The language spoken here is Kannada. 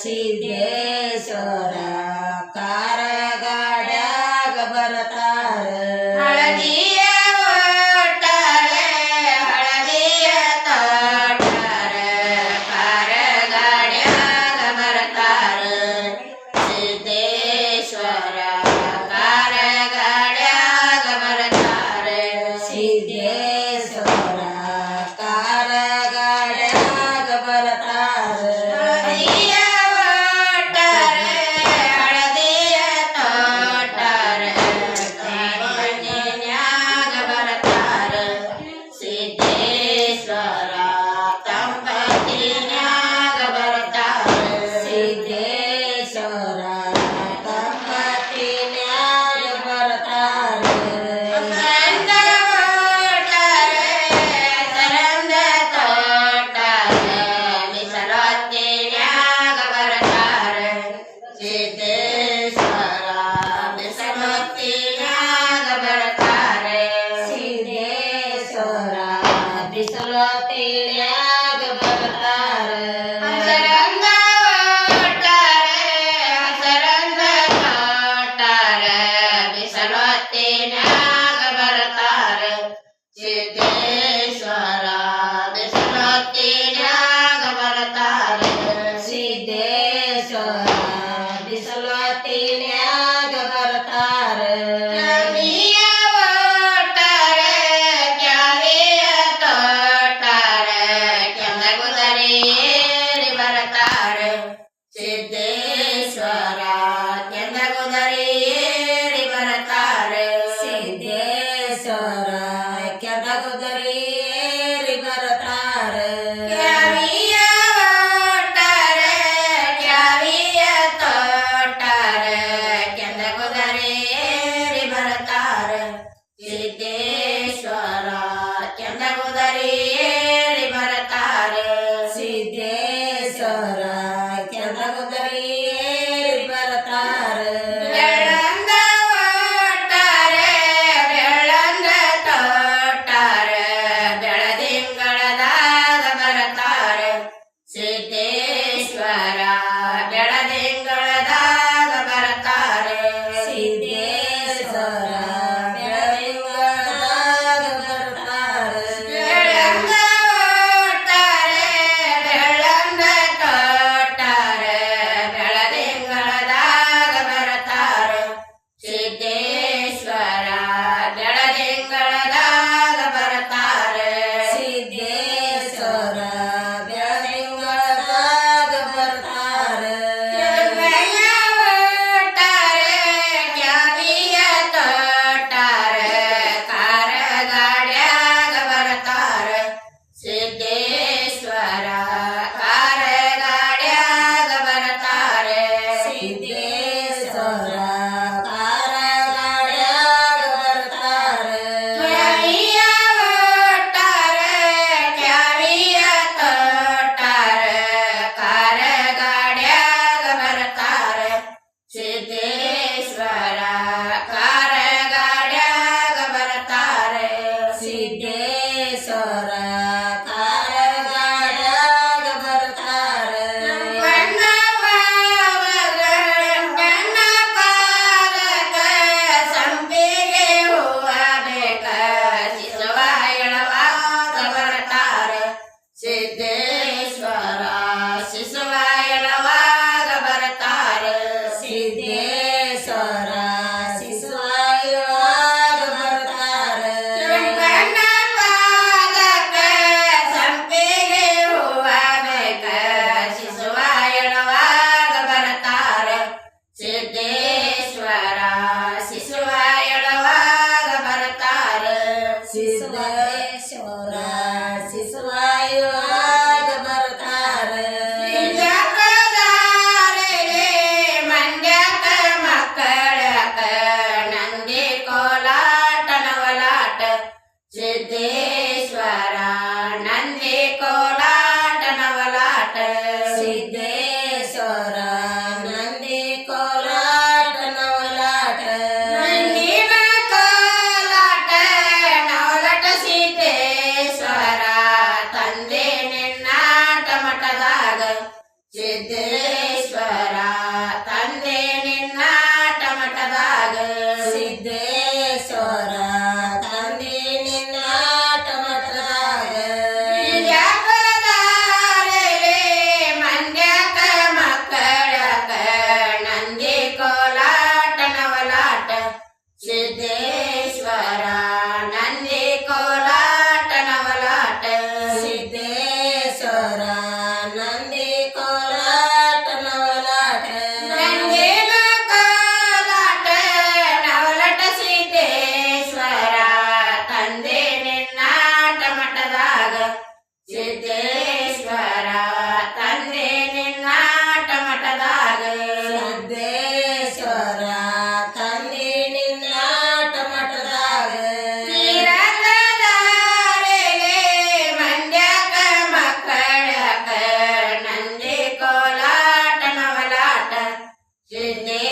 સિદ્ધેશ્વરા Nothing else. ಏರಿ ಬರ್ತಾರ. ಬೆಳ್ಳಂದ ಒಟ್ಟಾರೆ ಬೆಳ್ಳಂದ ತೊಟ್ಟಾರ ಬೆಳದಿಂಗಳದಾಗ ಬರ್ತಾರ ಸಿದ್ದೇಶ್ವರ ಬೆಳದಿಂಗ Amen.